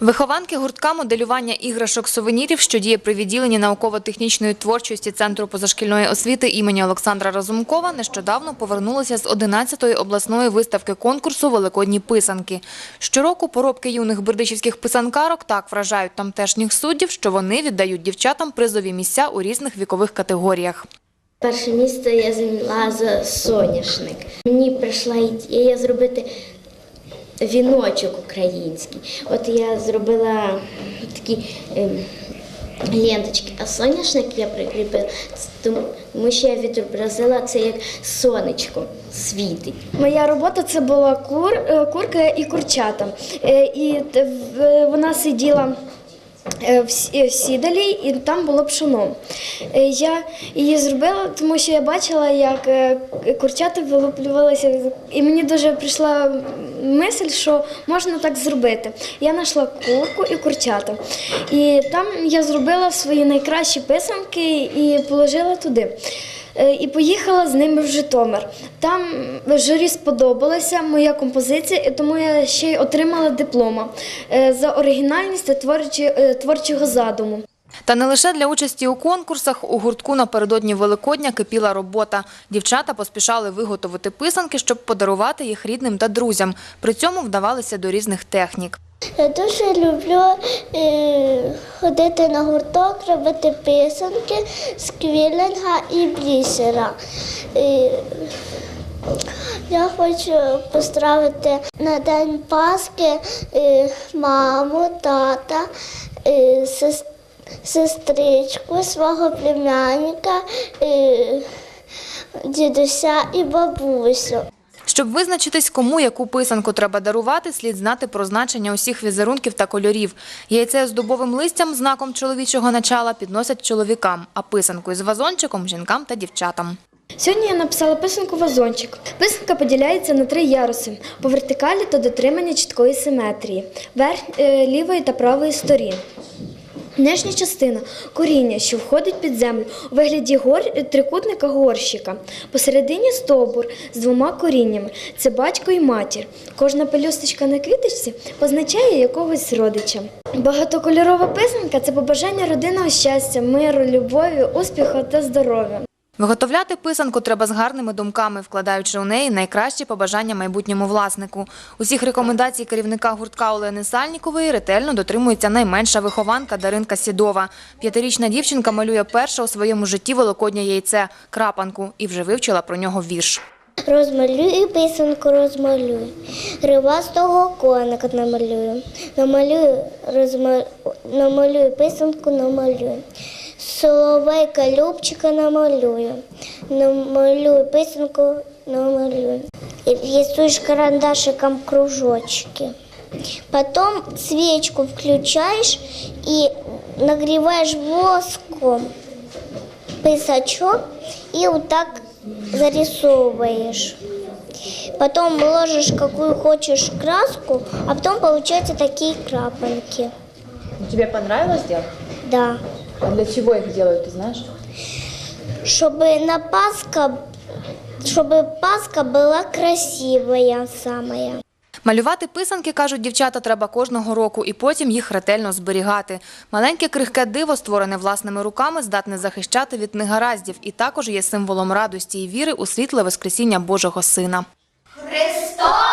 Вихованки гуртка моделювання іграшок сувенірів, що діє при відділенні науково-технічної творчості Центру позашкільної освіти імені Олександра Разумкова, нещодавно повернулися з 11-ї обласної виставки конкурсу Великодні писанки. Щороку поробки юних бердичівських писанкарок так вражають тамтешніх суддів, що вони віддають дівчатам призові місця у різних вікових категоріях. Перше місце я зайняла за соняшник. Мені прийшла ідея зробити віночок український. От я зробила такі ем, ленточки, а соняшник я прикріпила, тому що я відобразила це як сонечко світить. Моя робота це була кур, е, курка і курчата. Е, І вона сиділа с- е, в сідалі, і там було пшоно. Е, Я її зробила, тому що я бачила, як е, курчата вилуплювалися, і мені дуже прийшла мисль, що можна так зробити. Я знайшла курку і курчата. І там я зробила свої найкращі писанки і положила туди. Е, І поїхала з ними в Житомир. Там журі сподобалася моя композиція, і тому я ще й отримала диплома е, за оригінальність та е, творчого задуму. Та не лише для участі у конкурсах у гуртку напередодні Великодня кипіла робота. Дівчата поспішали виготовити писанки, щоб подарувати їх рідним та друзям. При цьому вдавалися до різних технік. Я дуже люблю е, ходити на гурток, робити писанки з квілінга і блісера. Е, я хочу поздравити на День Пасхи е, маму, тата, сестричку, свого племянника, дідуся і бабусю. Щоб визначитись, кому яку писанку треба дарувати, слід знати про значення усіх візерунків та кольорів. Яйце з дубовим листям, знаком чоловічого начала, підносять чоловікам, а писанку із вазончиком – жінкам та дівчатам. Сьогодні я написала писанку вазончик. Писанка поділяється на три яруси по вертикалі та дотримання чіткої симетрії, верх, е, лівої та правої сторін. Нижня частина коріння, що входить під землю у вигляді гор... трикутника горщика. Посередині стовбур з двома коріннями це батько і матір. Кожна пелюсточка на квіточці позначає якогось родича. Багатокольорова писанка це побажання родинного щастя, миру, любові, успіху та здоров'я. Виготовляти писанку треба з гарними думками, вкладаючи у неї найкращі побажання майбутньому власнику. Усіх рекомендацій керівника гуртка Олени Сальнікової ретельно дотримується найменша вихованка Даринка Сідова. П'ятирічна дівчинка малює перше у своєму житті великоднє яйце – крапанку і вже вивчила про нього вірш. Розмалюю писанку, розмалюю. Ривастого коника намалюю. Намалюю, розма... намалюю писанку, намалюю. Соловейка Любчика намалюю. Намалюю писанку, намалюю. И рисуешь карандашиком кружочки. Потом свечку включаешь и нагреваешь воском писачок и вот так зарисовываешь. Потом ложишь какую хочешь краску, а потом получаются такие крапанки. Тебе понравилось делать? Да. А для чего их делают, ты знаешь? Чтобы на Пасха, чтобы Пасха была красивая самая. Малювати писанки, кажуть дівчата, треба кожного року і потім їх ретельно зберігати. Маленьке крихке диво, створене власними руками, здатне захищати від негараздів і також є символом радості і віри у світле Воскресіння Божого Сина. Христос воскрес!